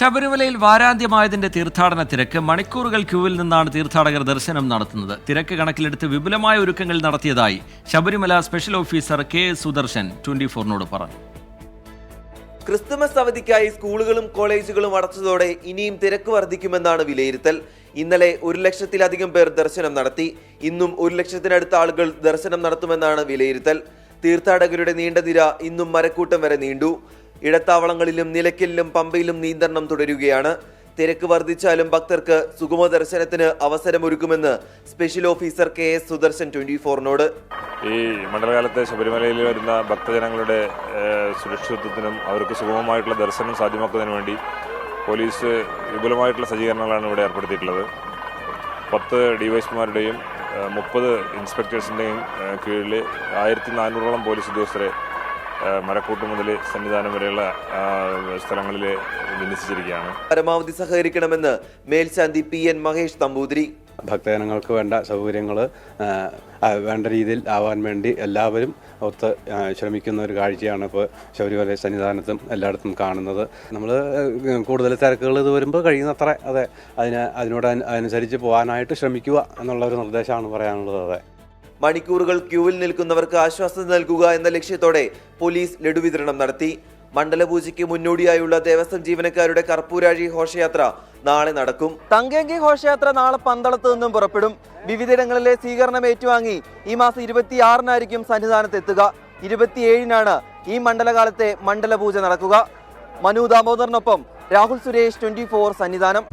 ശബരിമലയിൽ വാരാന്ത്യമായതിന്റെ തീർത്ഥാടന തിരക്ക് മണിക്കൂറുകൾ ക്യൂവിൽ നിന്നാണ് തീർത്ഥാടകർ ദർശനം നടത്തുന്നത്. തിരക്ക് കണക്കിലെടുത്ത് വിപുലമായ ഒരുക്കങ്ങൾ നടത്തിയതായി Sabarimala special officer K Sudarshan twenty ഫോറിനോട് പറഞ്ഞു. ക്രിസ്തുമസ് അവധിക്കായി സ്കൂളുകളും കോളേജുകളും അടച്ചതോടെ ഇനിയും തിരക്ക് വർദ്ധിക്കുമെന്നാണ് വിലയിരുത്തൽ. ഇന്നലെ ഒരു ലക്ഷത്തിലധികം പേർ ദർശനം നടത്തി. ഇന്നും ഒരു ലക്ഷത്തിനടുത്ത ആളുകൾ ദർശനം നടത്തുമെന്നാണ് വിലയിരുത്തൽ. തീർത്ഥാടകരുടെ നീണ്ട നിര ഇന്നും മരക്കൂട്ടം വരെ നീണ്ടു. ഇടത്താവളങ്ങളിലും നിലയ്ക്കലിലും പമ്പയിലും നിയന്ത്രണം തുടരുകയാണ്. തിരക്ക് വർദ്ധിച്ചാലും ഭക്തർക്ക് സുഗമ ദർശനത്തിന് അവസരമൊരുക്കുമെന്ന് special officer K S Sudarshan twenty ഫോറിനോട്. ഈ മണ്ഡലകാലത്ത് ശബരിമലയിൽ വരുന്ന ഭക്തജനങ്ങളുടെ സുരക്ഷിതത്വത്തിനും അവർക്ക് സുഗമമായിട്ടുള്ള ദർശനം സാധ്യമാക്കുന്നതിന് വേണ്ടി പോലീസ് വിപുലമായിട്ടുള്ള സജ്ജീകരണങ്ങളാണ് ഇവിടെ ഏർപ്പെടുത്തിയിട്ടുള്ളത്. പത്ത് ഡിവൈഎസ്പിമാരുടെയും മുപ്പത് ഇൻസ്പെക്ടേഴ്സിന്റെയും കീഴിൽ ആയിരത്തി നാനൂറോളം പോലീസ് ഉദ്യോഗസ്ഥരെ മരക്കൂട്ട് മുതൽ സന്നിധാനം വരെയുള്ള സ്ഥലങ്ങളിൽ വിന്യസിച്ചിരിക്കുകയാണ്. പരമാവധി സഹകരിക്കണമെന്ന് മേൽശാന്തി പി എൻ മഹേഷ് തമ്പൂതിരി. ഭക്തജനങ്ങൾക്ക് വേണ്ട സൗകര്യങ്ങൾ വേണ്ട രീതിയിൽ ആവാൻ വേണ്ടി എല്ലാവരും ഒത്ത് ശ്രമിക്കുന്ന ഒരു കാഴ്ചയാണ് ഇപ്പോൾ ശബരിമല സന്നിധാനത്തും എല്ലായിടത്തും കാണുന്നത്. നമ്മൾ കൂടുതൽ തിരക്കുകൾ ഇത് വരുമ്പോൾ കഴിയുന്നത്ര അതെ അതിന് അതിനോട് അനു- അനുസരിച്ച് പോകാനായിട്ട് ശ്രമിക്കുക എന്നുള്ള ഒരു നിർദ്ദേശമാണ് പറയാനുള്ളത്. അതെ. മണിക്കൂറുകൾ ക്യൂവിൽ നിൽക്കുന്നവർക്ക് ആശ്വാസം നൽകുക എന്ന ലക്ഷ്യത്തോടെ പോലീസ് ലഡു വിതരണം നടത്തി. മണ്ഡലപൂജയ്ക്ക് മുന്നോടിയായുള്ള ദേവസ്വം ജീവനക്കാരുടെ കർപ്പൂരാഴി ഘോഷയാത്ര നാളെ നടക്കും. തങ്കേങ്കി ഘോഷയാത്ര നാളെ പന്തളത്ത് നിന്നും പുറപ്പെടും. വിവിധയിടങ്ങളിലെ സ്വീകരണം ഏറ്റുവാങ്ങി ഈ മാസം ഇരുപത്തിയാറിനായിരിക്കും സന്നിധാനത്ത് എത്തുക. ഇരുപത്തിയേഴിനാണ് ഈ മണ്ഡലകാലത്തെ മണ്ഡലപൂജ നടക്കുക. മനു ദാമോദറിനൊപ്പം രാഹുൽ സുരേഷ് ട്വന്റി സന്നിധാനം.